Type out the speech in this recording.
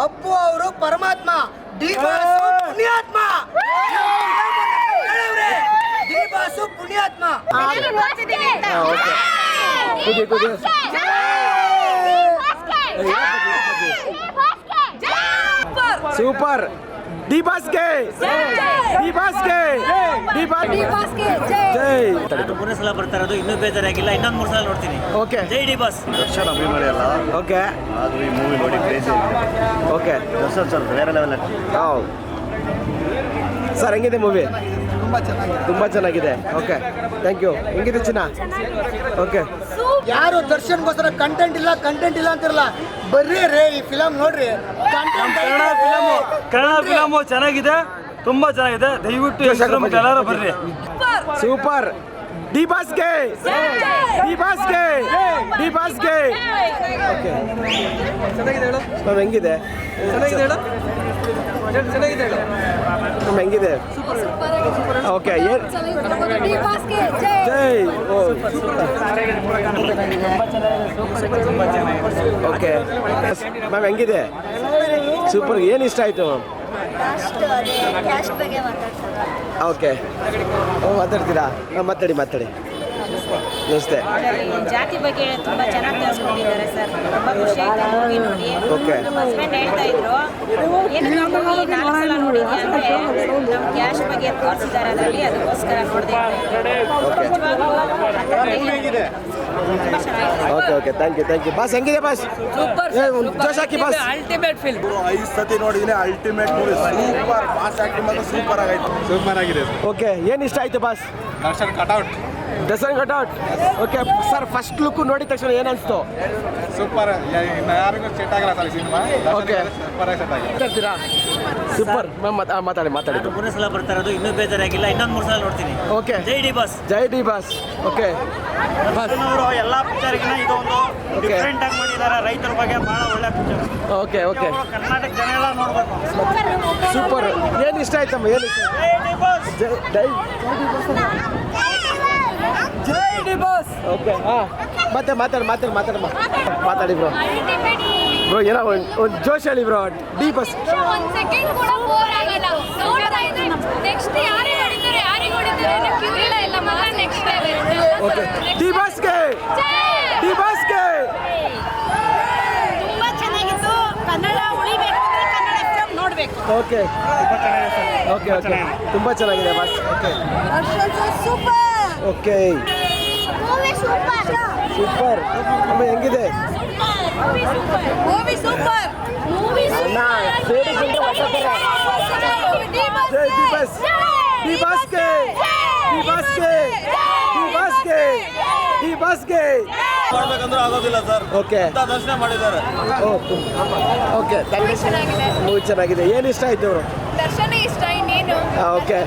ಅಪ್ಪು ಅವರು ಪರಮಾತ್ಮ D boss ಪುಣ್ಯಾತ್ಮ ಡಿ ಬಾಸು. ಕುದಿ, ಕುದಿ. ಸೂಪರ್ ಡಿ ಬಾಸ್ಗೆ ಡಿ ಜೈ ಜೈ ಮೂರನೇ ಸಲ ಬರ್ತಾ ಇರೋದು ಇನ್ನೂ ಬೇಜಾರಾಗಿಲ್ಲ ಇನ್ನೊಂದು ಮೂರು ಸಲ ನೋಡ್ತೀನಿ. ಓಕೆ ಜೈ ಡಿ ಬಾಸ್. ದರ್ಶನ್ ಅಭಿಮಾನಿ ಅಲ್ಲ. ಓಕೆ ಆದ್ರೂ ಈ ಮೂವಿ ನೋಡಿ ಕ್ರೇಜಿ ಓಕೆ ದರ್ಶನ್ ಸರ್ ಬೇರೆ ಲೆವೆಲ್ ಹೌದು ಸರ್ ಹೆಂಗಿದೆ ಮೂವಿ ತುಂಬ ಚೆನ್ನಾಗಿದೆ. ಓಕೆ ಥ್ಯಾಂಕ್ ಯು ಹೆಂಗಿದೆ ಚಿನ್ನ? ಓಕೆ ಯಾರು ದರ್ಶನ್ಗೋಸ್ಕರ ಕಂಟೆಂಟ್ ಇಲ್ಲ ಕಂಟೆಂಟ್ ಇಲ್ಲ ಅಂತಿರಲ್ಲ. ಬರ್ರಿ ರೇ ಈ ಫಿಲಮ್ ನೋಡ್ರಿ. Content Kannada film Kannada film ಚೆನ್ನಾಗಿದೆ ತುಂಬಾ ಚೆನ್ನಾಗಿದೆ. ದಯವಿಟ್ಟು ಎಲ್ಲರೂ ಬರ್ರಿ. ಸೂಪರ್. ಡಿ ಬಾಸ್ಗೆ ಡಿ ಬಾಸ್ಗೆ ಡಿ ಬಾಸ್ಗೆ ಓಕೆ. ಹೇಳು. ಹೆಂಗಿದೆ? ಮ್ಯಾಮ್ ಹೆಂಗಿದೆ ಓಕೆ ಏನು ಜೈ ಓ ಓಕೆ ಮ್ಯಾಮ್ ಹೆಂಗಿದೆ ಸೂಪರ್ ಏನು ಇಷ್ಟ ಆಯಿತು? ಮ್ಯಾಮ್ ಓಕೆ ಓ ಮಾತಾಡ್ತೀರಾ? ಮಾತಾಡಿ ಮಾತಾಡಿ. ನಮಸ್ತೆ. ಜಾತಿ ಬಗ್ಗೆ ತುಂಬಾ ಚೆನ್ನಾಗಿ ತಿಳಿಸ್ಕೊಂಡಿದ್ದಾರೆ ಸರ್. ತುಂಬಾ ಖುಷಿ ಆಯ್ತು ಮೂವಿ ನೋಡಿ. ಓಕೆ. ನಮ್ಮ ಹಸ್ಬೆಂಡ್ ಹೇಳ್ತಾ ಇದ್ರು ಏನು ನೋಡಿ ನಾಲ್ಕು ಸಲ ನೋಡಿದ್ಯಾ ಅಂದ್ರೆ ನಮ್ಮ ಕ್ಯಾಶ್ ಬಗ್ಗೆ ತೋರಿಸಿದ್ದಾರೆ ಅದರಲ್ಲಿ ಅದಕ್ಕೋಸ್ಕರ ನೋಡಿದೆ okay. Okay thank you thank you boss ಹೆಂಗಿದೆ ಬಾಸ್ ಸೂಪರ್ ಜೋಶ್ ಹಾಕಿ ಬಾಸ್ ಐದು ಸತಿ ನೋಡಿದೀನಿ ultimate movie super boss acting ಮಾತ್ರ ಸೂಪರ್ ಆಗೈತೆ ಸೂಪರ್ ಆಗಿದೆ ಓಕೆ ಏನು ಇಷ್ಟ ಆಯ್ತು boss Darshan out. Cut cutout okay sir first look ನೋಡಿದ ತಕ್ಷಣ ಏನ್ ಅನ್ಸ್ತು? ಸೂಪರ್ ಯಾರಿಗೂ ಸೆಟ್ ಆಗಲ್ಲ sir cinema okay super set ಆಗಿದೆ. ಮಾತಾಡ್ತೀರಾ? ಸೂಪರ್ ಮ್ಯಾಮ್ ಮಾತಾಡಿ ಮಾತಾಡಿ. ಮೂರನೇ ಸಲ ಬರ್ತಾ ಇರೋದು ಇನ್ನೂ ಬೇಜಾರಾಗಿಲ್ಲ ಇನ್ನೊಂದು ಮೂರು ಸಲ ನೋಡ್ತೀನಿ. ಓಕೆ ಜೈ ಡಿ ಬಾಸ್. ಜೈ ಡಿ ಬಾಸ್. ಓಕೆ ಅವರು ಎಲ್ಲ ಪಿಕ್ಚರ್ಗಿನ ಇದು ಒಂದು ಡಿಫ್ರೆಂಟ್ ಆಗಿ ಮಾಡಿದ್ದಾರೆ ರೈತರ ಬಗ್ಗೆ ಬಹಳ ಒಳ್ಳೆ ಪಿಕ್ಚರ್ ಓಕೆ ಓಕೆ ಕರ್ನಾಟಕ ಜನ ಎಲ್ಲ ನೋಡ್ಬೇಕು. ಸೂಪರ್ ಏನು ಇಷ್ಟ ಆಯ್ತಮ್ಮ ಏನು ಇಷ್ಟ ಜೈ ಡಿ ಬಾಸ್. ಜೈ ಡಿ ಬಾಸ್ ಓಕೆ ಹಾಂ ಮತ್ತೆ ಮಾತಾಡಿ ಮಾತಾಡಿ ಮಾತಾಡಮ್ಮ ಮಾತಾಡಿ ಬ್ರೋ ಬ್ರೋ ಏನೋ ಒಂದು ಒಂದು ಜೋಶ್ ಹೇಳಿ bro D boss okay D ಬಾಸ್ಗೆ D ಬಾಸ್ಗೆ ತುಂಬಾ ಚೆನ್ನಾಗಿತ್ತು. ಕನ್ನಡ ಉಳಿಬೇಕು ಅಂದ್ರೆ ಕನ್ನಡ ಫಿಲಮ್ ನೋಡ್ಬೇಕು. ಓಕೆ ಓಕೆ ಓಕೆ ತುಂಬ ಚೆನ್ನಾಗಿದೆ boss. Okay super okay super. Super ಅಮ್ಮ ಹೆಂಗಿದೆ? Movie super. Movie boss D ಬಾಸ್ಗೆ D ಬಾಸ್ಗೆ ಡಿ ಬಾಸ್ಗೆ ಡಿ ಬಾಸ್ಗೆ ಮಾಡ್ಬೇಕಂದ್ರೆ ಆಗೋದಿಲ್ಲ ಸರ್. ಓಕೆ. ದರ್ಶನ ಮಾಡಿದ್ದಾರೆ. Oh okay you. ಚೆನ್ನಾಗಿದೆ. ಮೂವಿ ಚೆನ್ನಾಗಿದೆ. ಏನು ಇಷ್ಟ ಆಯ್ತು ಅವರು ದರ್ಶನ ಇಷ್ಟ ಇನ್ನೇನು? ಓಕೆ.